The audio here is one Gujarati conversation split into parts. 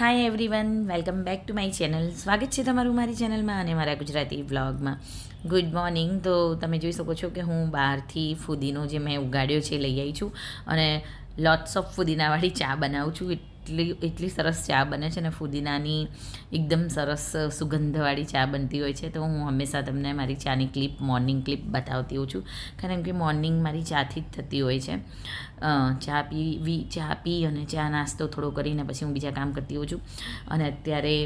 Hi everyone welcome back to my channel સ્વાગત છે તમારું મારી ચેનલમાં અને મારા ગુજરાતી વ્લોગમાં ગુડ મોર્નિંગ તો તમે જોઈ શકો છો કે હું બહારથી ફુદીનો જે મેં ઉગાડ્યો છે, લઈ આવી છું. અને લોટ્સ ઓફ ફુદીનાવાળી ચા બનાવું છું. એટલી એટલી સરસ ચા બને છે ને ફુદીનાની એકદમ સરસ સુગંધવાળી ચા બનતી હોય છે. તો હું હંમેશા તમને મારી ચાની ક્લિપ, મોર્નિંગ ક્લિપ બતાવતી હોઉં છું. કારણ કે મોર્નિંગ મારી ચાથી જ થતી હોય છે. ચા પીવી, ચા પી અને ચા નાસ્તો થોડો કરીને પછી હું બીજા કામ કરતી હોઉં છું. અને અત્યારે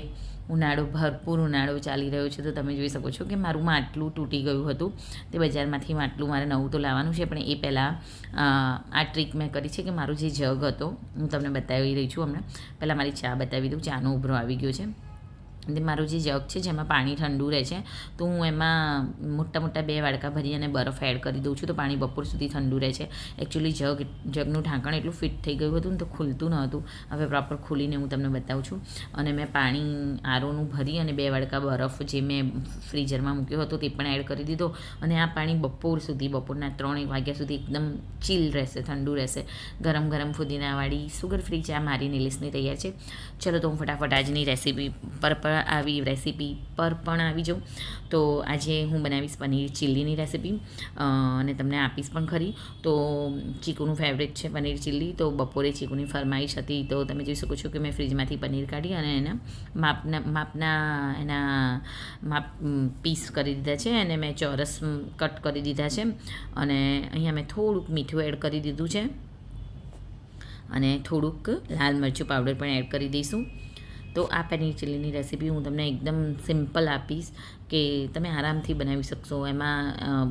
ઉનાળો, ભરપૂર ઉનાળો ચાલી રહ્યો છે, તો તમે જોઈ શકો છો કે મારું માટલું તૂટી ગયું હતું. તે બજારમાંથી માટલું મારે નવું તો લાવવાનું છે, પણ એ પહેલાં આ ટ્રીક મેં કરી છે કે મારું જે જગ હતો, હું તમને બતાવી રહી છું હમણાં. પહેલાં મારી ચા બતાવી દઉં, ચાનો ઉભરો આવી ગયો છે. મારું જે જગ છે, જેમાં પાણી ઠંડુ રહે છે, તો હું એમાં મોટા મોટા બે વાડકા ભરી અને બરફ એડ કરી દઉં છું, તો પાણી બપોર સુધી ઠંડુ રહે છે. એકચ્યુઅલી જગ, જગનું ઢાંકણ એટલું ફિટ થઈ ગયું હતું ને, તો ખુલતું ન હતું. હવે પ્રોપર ખોલીને હું તમને બતાવું છું. અને મેં પાણી આરોનું ભરી અને બે વાડકા બરફ જે મેં ફ્રીઝરમાં મૂક્યો હતો, તે પણ એડ કરી દીધો. અને આ પાણી બપોર સુધી, બપોરના ત્રણ વાગ્યા સુધી એકદમ ચીલ રહેશે, ઠંડુ રહેશે. ગરમ ગરમ ફુદીનાવાળી સુગર ફ્રી ચા મારી નિલિસની તૈયાર છે. ચલો તો હું ફટાફટ આજની રેસીપી પર પર આવી રેસીપી પર પણ આવી જાઉં. તો આજે હું બનાવીશ પનીર ચીલીની રેસીપી અને તમને આપીશ પણ ખરી. તો ચીકુનું ફેવરેટ છે પનીર ચીલી તો બપોરે ચીકુની ફરમાઈશ હતી, તો તમે જોઈ શકો છો કે મેં ફ્રીજમાંથી પનીર કાઢી અને એના માપના માપના, એના માપ પીસ કરી દીધા છે અને મેં ચોરસ કટ કરી દીધા છે. અને અહીંયા મેં થોડુંક મીઠું એડ કરી દીધું છે. અને થોડુંક લાલ મરચું પાવડર પણ એડ કરી દઈશું. તો આ પનીર ચીલીની રેસીપી હું તમને એકદમ સિમ્પલ આપીશ કે તમે આરામથી બનાવી શકશો. એમાં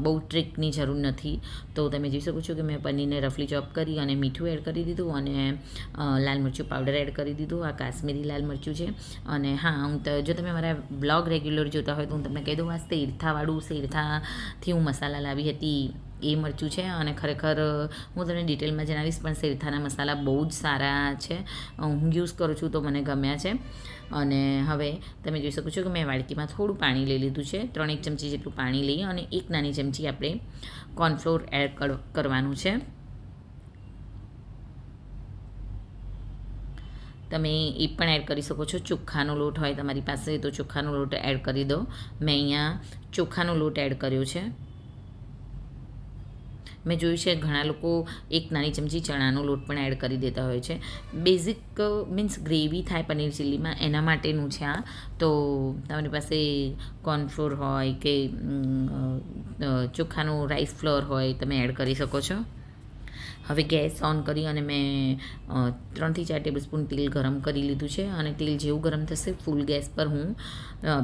બહુ ટ્રીકની જરૂર નથી. તો તમે જોઈ શકો છો કે મેં પનીરને રફલી ચોપ કરી અને મીઠું એડ કરી દીધું અને લાલ મરચું પાવડર એડ કરી દીધું. આ કાશ્મીરી લાલ મરચું છે. અને હા, હું જો તમે મારા બ્લોગ રેગ્યુલર જોતા હોય તો હું તમને કહી દઉં, આ શેરથાવાળું શેરથાથી હું મસાલા લાવી હતી. એ મરચું છે અને ખરેખર, હું તમને ડિટેલમાં જણાવીશ, પણ શેરથાના મસાલા બહુ જ સારા છે. હું યુઝ કરું છું તો મને ગમ્યા છે. અને હવે તમે જોઈ શકો છો કે મેં વાડકીમાં થોડું પાણી લઈ લીધું છે. ત્રણેક ચમચી જેટલું પાણી લઈએ અને એક નાની ચમચી આપણે કોર્નફ્લોર એડ કરવાનું છે. તમે એ પણ એડ કરી શકો છો. ચોખાનો લોટ હોય તમારી પાસે તો ચોખાનો લોટ એડ કરી દો. મેં અહીંયા ચોખાનો લોટ એડ કર્યો છે. મેં જોયું છે, ઘણા લોકો એક નાની ચમચી ચણાનો લોટ પણ એડ કરી દેતા હોય છે. બેઝિક મીન્સ ગ્રેવી થાય પનીર ચીલીમાં એના માટેનું છે આ. તો તમારી પાસે કોર્નફ્લોર હોય કે ચોખાનું રાઈસ ફ્લોર હોય, તમે એડ કરી શકો છો. હવે ગેસ ઓન કરી અને મેં ત્રણથી ચાર ટેબલ તેલ ગરમ કરી લીધું છે અને તેલ જેવું ગરમ થશે ફૂલ ગેસ પર હું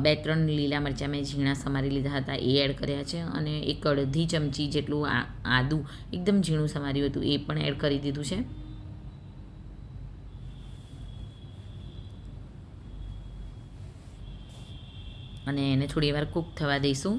બે ત્રણ લીલા મરચાં મેં ઝીણા સમારી લીધા હતા એ એડ કર્યા છે અને એક અડધી ચમચી જેટલું આદું એકદમ ઝીણું સમાર્યું હતું એ પણ એડ કરી દીધું છે. અને એને થોડી વાર કૂક થવા દઈશું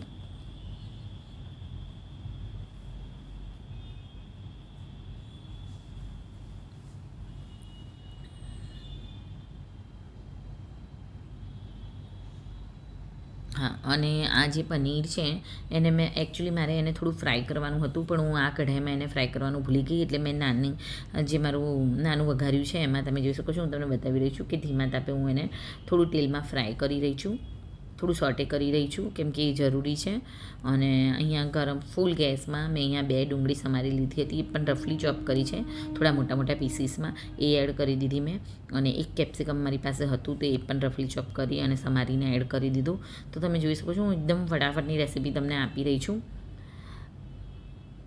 હા અને આ જે પનીર છે, એને મેં એકચ્યુઅલી મારે એને થોડું ફ્રાય કરવાનું હતું, પણ હું આ કઢાઈમાં એને ફ્રાય કરવાનું ભૂલી ગઈ એટલે મેં નાની, જે મારું નાનું વઘાર્યું છે, એમાં તમે જોઈ શકો છો, હું તમને બતાવી રહી છું કે ધીમા તાપે હું એને થોડું તેલમાં ફ્રાય કરી રહી છું. થોડું શોર્ટે કરી રહી છું, કેમ કે એ જરૂરી છે. અને અહીંયા ગરમ ફૂલ ગેસમાં મેં અહીંયા બે ડુંગળી સમારી લીધી હતી પણ રફલી ચોપ કરી છે, થોડા મોટા મોટા પીસીસમાં એ એડ કરી દીધી મેં. અને એક કેપ્સિકમ મારી પાસે હતું તો એ પણ રફલી ચોપ કરી અને સમારીને એડ કરી દીધું. તો તમે જોઈ શકો છો, હું એકદમ ફટાફટની રેસીપી તમને આપી રહી છું.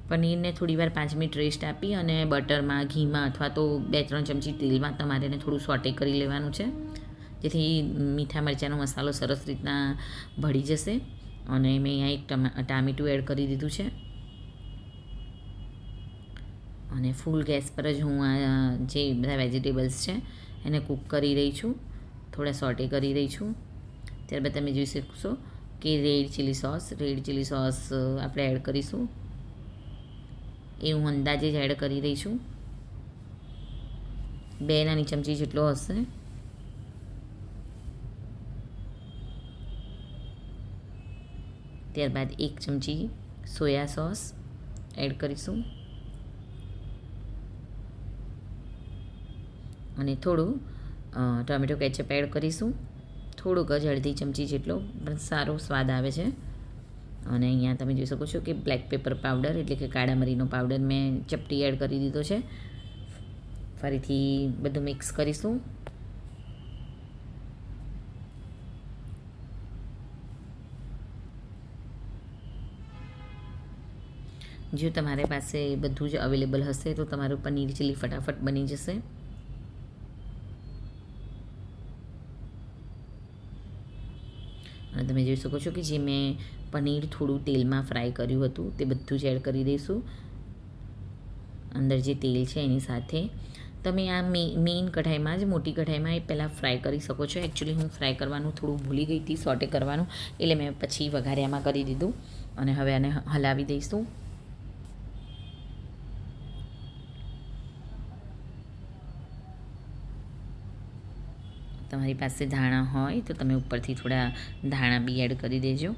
પનીરને થોડી વાર પાંચ મિનિટ રેસ્ટ આપી અને બટરમાં ઘીમાં અથવા તો બે ત્રણ ચમચી તેલમાં તમારે એને થોડું સોટે કરી લેવાનું છે. જેથી મીઠા મરચાંનો મસાલો સરસ રીતના ભળી જશે. અને મેં અહીંયા એક ટમા, ટામેટું એડ કરી દીધું છે. અને ફૂલ ગેસ પર જ હું આ, જે બધા વેજીટેબલ્સ છે, એને કૂક કરી રહી છું. થોડા સોટે કરી રહી છું. ત્યારબાદ તમે જોઈ શકશો કે red chilli sauce, red chilli sauce આપણે એડ કરીશું. એ હું અંદાજે જ એડ કરી રહી છું. બે નાની ચમચી જેટલો હશે. ત્યારબાદ એક ચમચી સોયા સોસ એડ કરીશું. અને થોડું ટોમેટો કેચઅપ એડ કરીશું. થોડુંક જ અડધી ચમચી જેટલો પણ સારો સ્વાદ આવે છે. અને અહીંયા તમે જોઈ શકો છો કે બ્લેક પેપર પાવડર એટલે કે કાળા મરીનો પાવડર મેં ચપટી એડ કરી દીધો છે. ફરીથી બધું મિક્સ કરીશું. જો તમારી પાસે બધું જ અવેલેબલ હશે તો તમારું પનીર ચીલી ફટાફટ બની જશે. અને તમે જોઈ શકો છો કે જે મેં પનીર થોડું તેલમાં ફ્રાય કર્યું હતું તે બધું જ એડ કરી દઈશું. અંદર જે તેલ છે એની સાથે તમે આ મેઇન કઢાઈમાં જ, મોટી કઢાઈમાં એ પહેલાં ફ્રાય કરી શકો છો. એકચ્યુઅલી હું ફ્રાય કરવાનું થોડું ભૂલી ગઈ હતી, સોટે કરવાનું, એટલે મેં પછી વઘાર્યામાં કરી દીધું. અને હવે આને હલાવી દઈશું. તમારી પાસે ધાણા હોય તો તમે ઉપરથી થોડા ધાણા બી એડ કરી દેજો.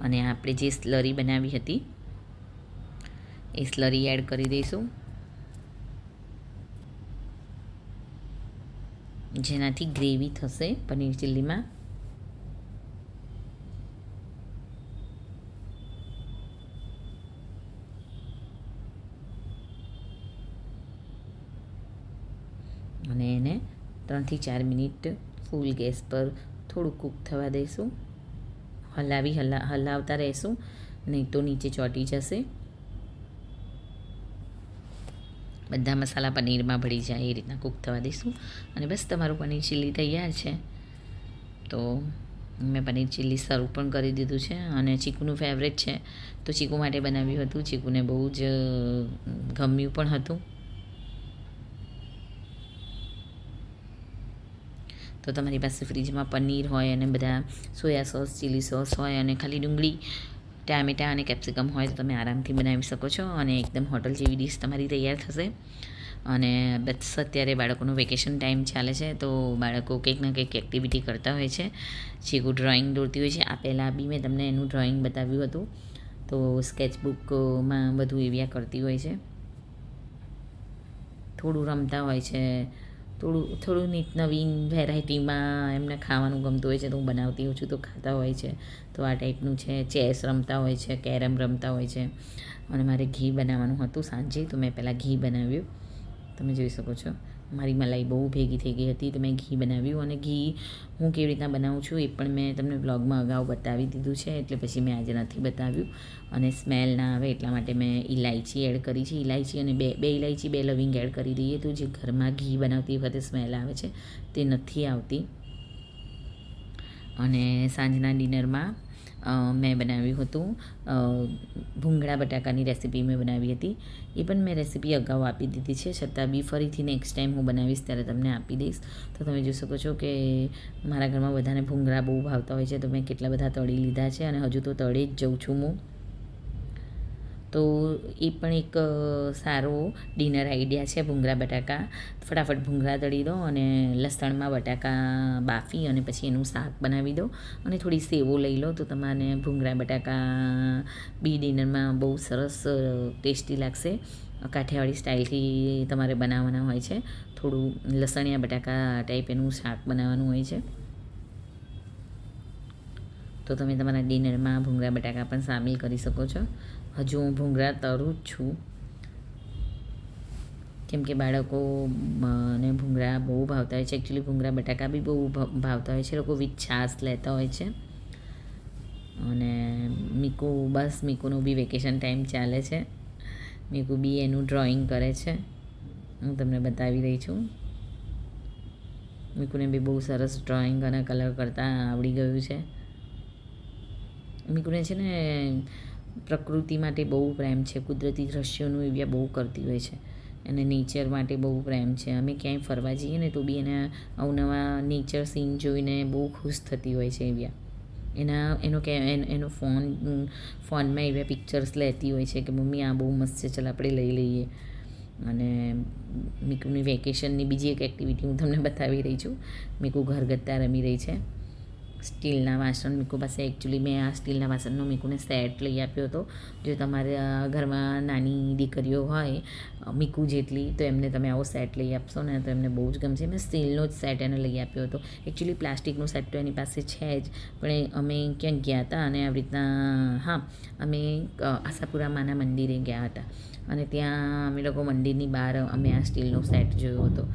અને આપણે જે સ્લરી બનાવી હતી, એ સ્લરી એડ કરી દઈશું. જેનાથી ગ્રેવી થશે પનીર ચીલીમાં અને એને ત્રણથી ચાર મિનિટ ફૂલ ગેસ પર થોડું કૂક થવા દઈશું. હલાવી હલા, હલાવતા રહેશું. નહીં તો નીચે ચોંટી જશે. બધા મસાલા પનીરમાં ભળી જાય એ રીતના કૂક થવા દઈશું. અને બસ તમારું પનીર ચીલી તૈયાર છે. તો મેં પનીર ચીલી સર્વ પણ કરી દીધું છે અને ચીકુનું ફેવરેટ છે. તો ચીકુ માટે બનાવ્યું હતું. ચીકુને બહુ જ ગમ્યું પણ હતું. તો તમારી પાસે ફ્રીજમાં પનીર હોય અને બધા સોયા સોસ, ચીલી સોસ હોય અને ખાલી ડુંગળી, ટામેટાં અને કેપ્સિકમ હોય તો તમે આરામથી બનાવી શકો છો અને એકદમ હોટલ જેવી ડીશ તમારી તૈયાર થશે. અને બસ અત્યારે બાળકોનું વેકેશન ટાઈમ ચાલે છે તો બાળકો કંઈક ના કંઈક એક્ટિવિટી કરતા હોય છે. ચીકુ ડ્રોઈંગ દોરતી હોય છે. આ પહેલાં બી મેં તમને એનું ડ્રોઈંગ બતાવ્યું હતું. તો સ્કેચબુકમાં બધું એવી કરતી હોય છે. થોડું રમતા હોય છે. થોડું થોડું નીત નવીન વેરાયટીમાં એમને ખાવાનું ગમતું હોય છે, તો હું બનાવતી હોઉં છું, તો ખાતા હોય છે. તો આ ટાઈપનું છે, ચેસ રમતા હોય છે, કેરમ રમતા હોય છે. અને મારે ઘી બનાવવાનું હતું સાંજે, તો મેં પહેલાં ઘી બનાવ્યું. તમે જોઈ શકો છો. મારી મલાઈ બહુ ભેગી થઈ ગઈ હતી તો મેં ઘી બનાવ્યું અને ઘી હું કેવી રીતના બનાવું છું એ પણ મેં તમને બ્લોગમાં અગાઉ બતાવી દીધું છે, એટલે પછી મેં આજે નથી બતાવ્યું. અને સ્મેલ ના આવે એટલા માટે મેં ઇલાયચી એડ કરી છે ઇલાયચી અને બે બે ઇલાયચી બે લવિંગ એડ કરી દઈએ તો જે ઘરમાં ઘી બનાવતી વખતે સ્મેલ આવે છે તે નથી આવતી. અને સાંજના ડિનરમાં મેં બનાવ્યું હતું. ભૂંગળા બટાકાની રેસીપી મેં બનાવી હતી. એ પણ મેં રેસીપી અગાઉ આપી દીધી છે. છતાં બી ફરીથી નેક્સ્ટ ટાઈમ હું બનાવીશ ત્યારે તમને આપી દઈશ. તો તમે જોઈ શકો છો કે મારા ઘરમાં બધાને ભૂંગળા બહુ ભાવતા હોય છે. તો મેં કેટલા બધા તળી લીધા છે અને હજુ તો તળી જ જઉં છું હું. તો એ પણ એક સારો ડિનર આઈડિયા છે ભૂંગળા બટાકા. ફટાફટ ભૂંગળા તળી દો અને લસણમાં બટાકા બાફી અને પછી એનું શાક બનાવી દો. અને થોડી સેવો લઈ લો તો તમારે ભૂંગળા બટાકા બી ડિનરમાં બહુ સરસ ટેસ્ટી લાગશે. કાઠિયાવાડી સ્ટાઇલથી તમારે બનાવવાના હોય છે. થોડું લસણિયા બટાકા ટાઈપ એનું શાક બનાવવાનું હોય છે. તો તમે તમારા ડિનરમાં ભૂંગળા બટાકા પણ સામેલ કરી શકો છો. હજુ હું ભૂંગળા તરું જ છું. કેમ કે બાળકો ને ભૂંગળા બહુ ભાવતા હોય છે. એકચ્યુઅલી ભૂંગળા, બટાકા બી બહુ ભાવતા હોય છે. લોકો વિથ છાશ લેતા હોય છે. અને મીકુ, બસ મીકુનું બી વેકેશન ટાઈમ ચાલે છે. મીકુ બી એનું ડ્રોઈંગ કરે છે. હું તમને બતાવી રહી છું. મીકુને બી બહુ સરસ ડ્રોઈંગ અને કલર કરતાં આવડી ગયું છે. મીકુને છે ને પ્રકૃતિ માટે બહુ પ્રેમ છે. કુદરતી દ્રશ્યોનું એવી બહુ કરતી હોય છે. અને નેચર માટે બહુ પ્રેમ છે. અમે ક્યાંય ફરવા જઈએ ને તો બી એને અવનવા નેચર સીન જોઈને બહુ ખુશ થતી હોય છે એવી એના, એનો કે, એનો ફોન ફોનમાં એવા પિક્ચર્સ લેતી હોય છે કે મમ્મી આ બહુ મસ્ત છે, ચાલ આપણે લઈ લઈએ. અને મીકુની વેકેશનની બીજી એક એક્ટિવિટી હું તમને બતાવી રહી છું. મીકુ ઘરગથ્થા રમી રહી છે. સ્ટીલના વાસણ મીકુ. પાસે એકચ્યુઅલી મેં આ સ્ટીલના વાસણનો મીકુને સેટ લઈ આપ્યો હતો. જો તમારા ઘરમાં નાની દીકરીઓ હોય મીકુ જેટલી, તો એમને તમે આવો સેટ લઈ આપશો ને, તો એમને બહુ જ ગમશે. મેં સ્ટીલનો જ સેટ એને લઈ આપ્યો હતો. એકચ્યુઅલી પ્લાસ્ટિકનો સેટ તો એની પાસે છે જ, પણ અમે ક્યાંક ગયા હતા અને આવી રીતના, હા, અમે આશાપુરામાના મંદિરે ગયા હતા. અને ત્યાં અમે લોકો મંદિરની બહાર અમે આ સ્ટીલનો સેટ જોયો હતો.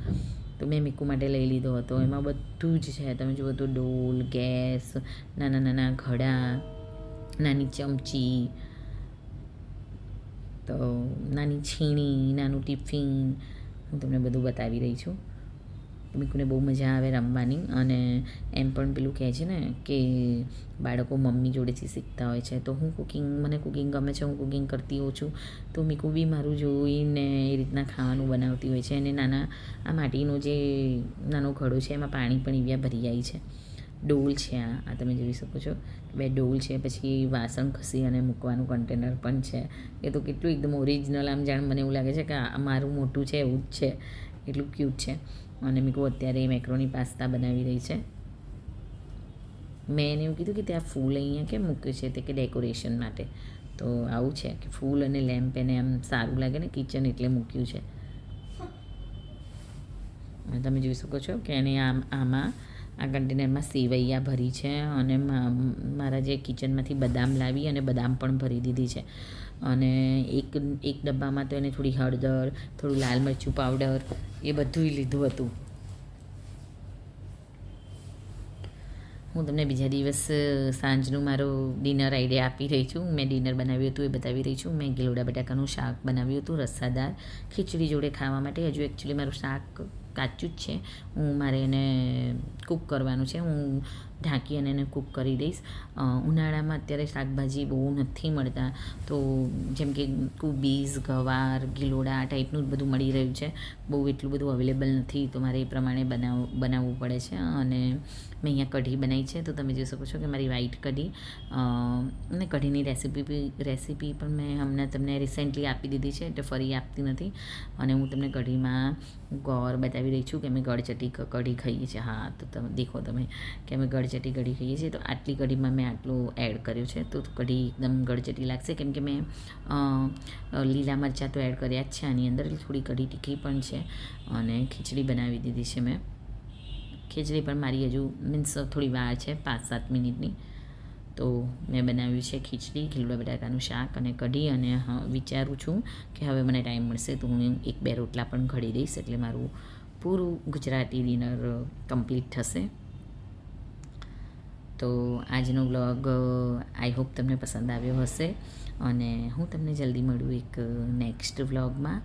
તો મેં મીકુ માટે લઈ લીધો હતો. એમાં બધું જ છે. તમે જુઓ તો ડોલ ગેસ નાના નાના ઘડા નાની ચમચી તો નાની છીણી નાનું ટિફિન હું તમને બધું બતાવી રહી છું. મીકુને બહુ મજા આવે રમવાની અને એમ પણ પેલું કહે છે ને કે બાળકો મમ્મી જોડેથી શીખતા હોય છે. તો હું કુકિંગ મને કુકિંગ ગમે છે, હું કુકિંગ કરતી હોઉં છું. તો મીકુ બી મારું જોઈને એ રીતના ખાવાનું બનાવતી હોય છે અને નાના, આ માટીનો જે નાનો ઘડો છે એમાં પાણી પણ એવી ભરી જાય છે. ડોલ છે આ આ તમે જોઈ શકો છો. બે ડોલ છે, પછી વાસણ ખસી અને મૂકવાનું કન્ટેનર પણ છે. એ તો કેટલું એકદમ ઓરિજિનલ આમ જાણ મને એવું લાગે છે કે આ મારું મોટું છે, એવું જ છે. એટલું ક્યુટ છે. અને મીકુ અત્યારે મેક્રોની પાસ્તા બનાવી રહી છે. મેં એને એવું કીધું કે ત્યાં ફૂલ અહીંયા કેમ મૂક્યું છે તે કે ડેકોરેશન માટે. તો આવું છે કે ફૂલ અને લેમ્પ એને આમ સારું લાગે ને કિચન એટલે મૂક્યું છે. તમે જોઈ શકો છો કે એને આમ આમાં આ કન્ટેનરમાં સેવૈયા ભરી છે અને મારા જે કિચનમાંથી બદામ લાવી અને બદામ પણ ભરી દીધી છે. અને એક એક ડબ્બામાં તો એને થોડી હળદર, થોડું લાલ મરચું પાવડર એ બધું લીધું હતું. હું તમને બીજા દિવસ સાંજનું મારું ડિનર આઈડિયા આપી રહી છું. મેં ડિનર બનાવ્યું હતું એ બતાવી રહી છું. મેં ગીલોડા બટાકાનું શાક બનાવ્યું હતું રસાદાર ખીચડી જોડે ખાવા માટે. હજુ એકચ્યુઅલી મારું શાક કાચું જ છે. હું મારે એને કૂક કરવાનું છે. હું ઢાંકી અને એને કૂક કરી દઈશ. ઉનાળામાં અત્યારે શાકભાજી બહુ નથી મળતા. તો જેમ કે કુબીઝ ગવાર, ગિલોડા આ ટાઈપનું જ બધું મળી રહ્યું છે. બહુ એટલું બધું અવેલેબલ નથી. તો મારે એ પ્રમાણે બનાવ, બનાવવું પડે છે. અને મેં અહીંયા કઢી બનાવી છે. તો તમે જોઈ શકો છો કે મારી વ્હાઈટ કઢી. અને કઢીની રેસીપી રેસીપી પણ મેં હમણાં તમને રિસેન્ટલી આપી દીધી છે. એટલે ફરી આપતી નથી. અને હું તમને કઢીમાં ગોળ બતાવી રહી છું કે અમે ગળચટી કઢી ખાઈએ છીએ. હા, તો તમે દેખો તમે કે અમે ગળચટી કઢી ખાઈએ છીએ. તો આટલી કઢીમાં મેં આટલું એડ કર્યું છે. તો કઢી એકદમ ગળચટી લાગશે. કેમ કે મેં લીલા મરચાં તો એડ કર્યા જ છે આની અંદર. થોડી કઢી તીખી પણ છે. અને ખીચડી બનાવી દીધી છે મેં. ખીચડી પણ મારી હજુ મીન્સ થોડી વાર છે, પાંચ સાત મિનિટની. તો મેં બનાવ્યું છે ખીચડી ખીલડા બટાકાનું શાક અને કઢી. અને વિચારું છું કે હવે મને ટાઈમ મળશે તો હું એક બે રોટલા પણ ઘડી દઈશ. એટલે મારું પૂરું ગુજરાતી ડિનર કમ્પ્લીટ થશે. તો આજનો વ્લોગ આઈ હોપ તમને પસંદ આવ્યો હશે. અને હું તમને જલ્દી મળું એક નેક્સ્ટ વ્લોગમાં.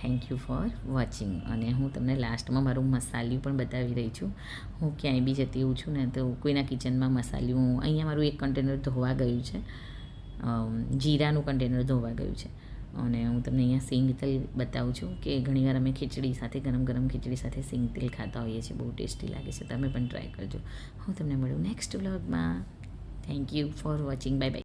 થેન્ક યુ ફોર વોચિંગ અને હું તમને લાસ્ટમાં મારું મસાલિયું પણ બતાવી રહી છું. હું ક્યાંય બી જતી હોઉં છું ને તો કોઈના કિચનમાં મસાલિયું અહીંયા મારું એક કન્ટેનર ધોવા ગયું છે. જીરાનું કન્ટેનર ધોવા ગયું છે. અને હું તમને અહીંયા સિંગ તેલ બતાવું છું કે ઘણીવાર અમે ખીચડી સાથે, ગરમ ગરમ ખીચડી સાથે સિંગ તેલ ખાતા હોઈએ છીએ. બહુ ટેસ્ટી લાગે છે. તમે પણ ટ્રાય કરજો. હું તમને મળું નેક્સ્ટ વ્લોગમાં thank you for watching bye bye